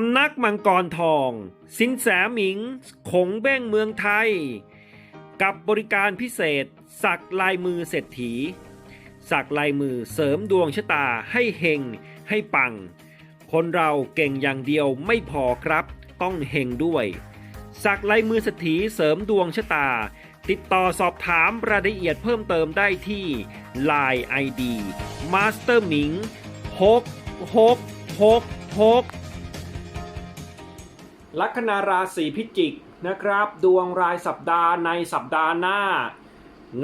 ำนักมังกรทอง สินแสหมิงขงเบ้งเมืองไทย กับบริการพิเศษ สักลายมือเศรษฐี สักลายมือเสริมดวงชะตาให้เฮงให้ปัง คนเราเก่งอย่างเดียวไม่พอครับ ต้องเฮงด้วย สักลายมือเศรษฐีเสริมดวงชะตา ติดต่อสอบถามรายละเอียดเพิ่มเติมได้ที่ Line ID Master หมิง6 6 6 6 ลัคนาราศีพิจิกนะครับ ดวงรายสัปดาห์ในสัปดาห์หน้า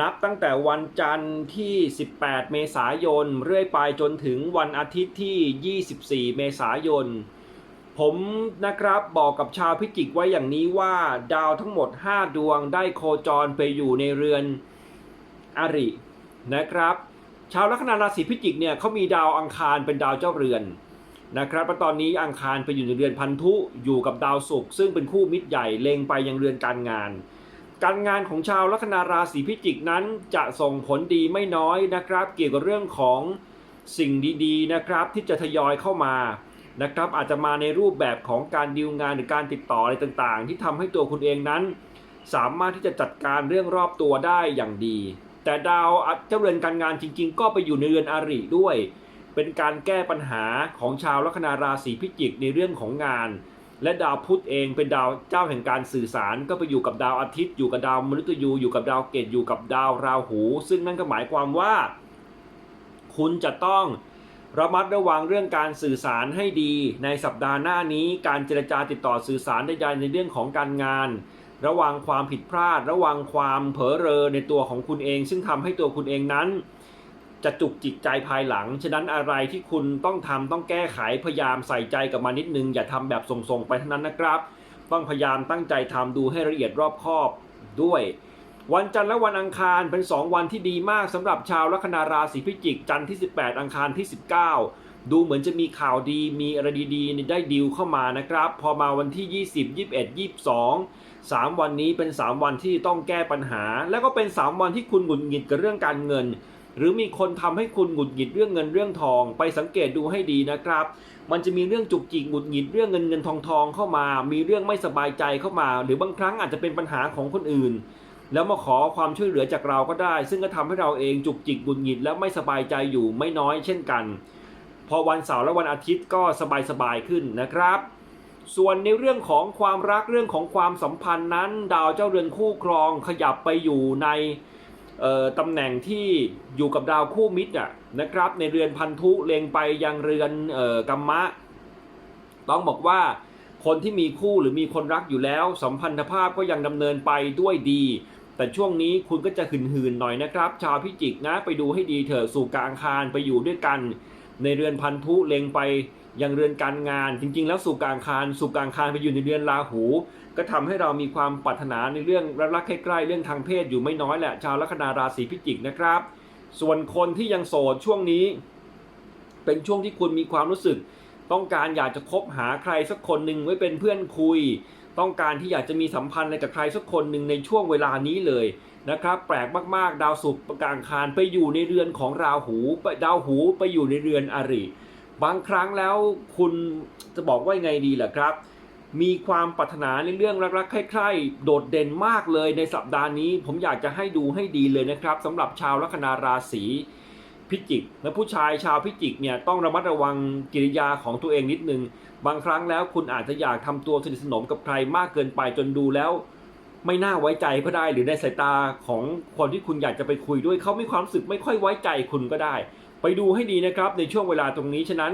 นับตั้งแต่วันจันทร์ที่ 18 เมษายน เรื่อยไปจนถึงวันอาทิตย์ที่ 24 เมษายน ผมนะครับบอกกับชาวพิจิกไว้อย่างนี้ว่าดาวทั้งหมด 5 ดวงได้โคจรไปอยู่ในเรือนอรินะครับ ชาวลัคนาราศีพิจิกเนี่ยเขามีดาวอังคารเป็นดาวเจ้าเรือน นะครับและตอนนี้อังคารไปอยู่ในเรือนพันธุอยู่กับดาวศุกร์ซึ่งเป็นคู่มิตรใหญ่เล็งไปยังเรือนการงาน การงานของชาวลัคนาราศีพิจิกนั้นจะส่งผลดีไม่น้อยนะครับ เกี่ยวกับเรื่องของสิ่งดีๆนะครับที่จะทยอยเข้ามานะครับอาจจะมาในรูปแบบของการดีลงานหรือการติดต่ออะไรต่างๆ ที่ทำให้ตัวคุณเองนั้น สามารถที่จะจัดการเรื่องรอบตัวได้อย่างดี แต่ดาวเจ้าเรือนการงานจริง ๆ ก็ไปอยู่ในเรือนอาริด้วย เป็นการแก้ปัญหาของชาวลัคนาราศีพิจิกในเรื่องของงาน และดาวพุธเองเป็นดาวเจ้าแห่งการสื่อสาร ก็ไปอยู่กับดาวอาทิตย์ อยู่กับดาวมฤตยูอยู่กับดาวเกตอยู่กับดาวราหู ซึ่งนั่นก็หมายความว่า คุณจะต้องระมัดระวังเรื่องการสื่อสารให้ดี ในสัปดาห์หน้านี้การเจรจาติดต่อสื่อสารใดๆในเรื่องของการงาน ระวังความผิดพลาด ระวังความเผลอเรอในตัวของคุณเอง ซึ่งทำให้ตัวคุณเองนั้น จะจุกจิกใจภายหลัง ฉะนั้นอะไรที่คุณต้องทำต้องแก้ไขพยายามใส่ใจกับมันนิดนึง อย่าทำแบบส่งๆไปเท่านั้นนะครับ ต้องพยายามตั้งใจทำดูให้ละเอียดรอบคอบด้วย วันจันทร์และวันอังคารเป็น 2 วันที่ดีมากสำหรับชาวลัคนาราศีพิจิก จันทร์ที่ 18 อังคารที่ 19 ดูเหมือนจะมีข่าวดีมีอะไรดีๆได้ดีลเข้ามานะครับ พอมาวันที่ 20 21 22 3 วันนี้เป็น 3 วันที่ต้องแก้ปัญหา แล้วก็เป็น 3 วันที่คุณหงุดหงิดกับเรื่องการเงิน หรือมีคนทำให้คุณหงุดหงิดเรื่องเงินเรื่องทอง ไปสังเกตดูให้ดีนะครับ มันจะมีเรื่องจุกจิกหงุดหงิดเรื่องเงินเงินทองทองเข้ามา มีเรื่องไม่สบายใจเข้ามา หรือบางครั้งอาจจะเป็นปัญหาของคนอื่น แล้วมาขอความช่วยเหลือจากเราก็ได้ ซึ่งก็ทำให้เราเองจุกจิกหงุดหงิดและไม่สบายใจอยู่ไม่น้อยเช่นกัน พอวันเสาร์และวันอาทิตย์ก็สบายๆขึ้นนะครับส่วนในเรื่องของความรักเรื่องของความสัมพันธ์นั้น ดาวเจ้าเรือนคู่ครองขยับไปอยู่ใน ตำแหน่งที่อยู่กับดาวคู่มิตรอะนะครับในเรือนพันธุเลงไปยังเรือนออกัมมะ ต้องบอกว่าคนที่มีคู่หรือมีคนรักอยู่แล้ว สัมพันธภาพก็ยังดำเนินไปด้วยดี แต่ช่วงนี้คุณก็จะหืนๆหน่อยนะครับ ชาวพิจิกนะไปดูให้ดีเถอะสู่กลางคารไปอยู่ด้วยกัน ในเรือนพันธุเลงไป ยังเรือนการงานจริง ๆ แล้วสู่กลางคารสู่กลางคารไปอยู่ในเรือนราหู ก็ทำให้เรามีความปรารถนาในเรื่องรักใกล้ๆเรื่องทางเพศอยู่ไม่น้อยแหละชาวลัคนาราศีพิจิกนะครับ ส่วนคนที่ยังโสดช่วงนี้ เป็นช่วงที่คุณมีความรู้สึก ต้องการอยากจะคบหาใครสักคนหนึ่งไว้เป็นเพื่อนคุย ต้องการที่อยากจะมีสัมพันธ์อะไรกับใครสักคนหนึ่งในช่วงเวลานี้เลยนะครับแปลกมากๆ ดาวศุกร์กลางคารไปอยู่ในเรือนของราหูดาวหูไปอยู่ในเรือนอริ บางครั้งแล้วคุณจะบอกว่ายังไงดีล่ะครับ มีความปรารถนาในเรื่องรักๆ ใคร่ๆ โดดเด่นมากเลยในสัปดาห์นี้ ผมอยากจะให้ดูให้ดีเลยนะครับสำหรับชาวลัคนาราศีพิจิกและผู้ชายชาวพิจิกเนี่ยต้องระมัดระวังกิริยาของตัวเองนิดนึง บางครั้งแล้วคุณอาจจะอยากทำตัวสนิทสนมกับใครมากเกินไปจนดูแล้ว ไม่น่าไว้ใจก็ได้หรือในสายตาของคนที่คุณอยากจะไปคุยด้วยเขามีความรู้สึกไม่ค่อยไว้ใจคุณก็ได้ ไปดูให้ดีนะครับในช่วงเวลาตรงนี้ฉะนั้น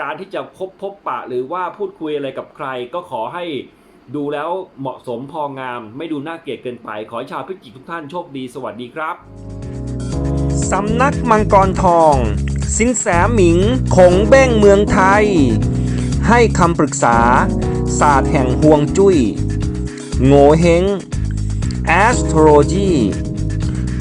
การที่จะพบพบปะหรือว่าพูดคุยอะไรกับใคร ก็ขอให้ดูแล้วเหมาะสมพองาม ไม่ดูน่าเกลียดเกินไป ขอให้ชาวพิจิกทุกท่านโชคดีสวัสดีครับสำนักมังกรทอง สินแสหมิงคงเบ้งเมืองไทย ให้คำปรึกษา ศาสตร์แห่งห่วงจุย้ย โงเฮง astrology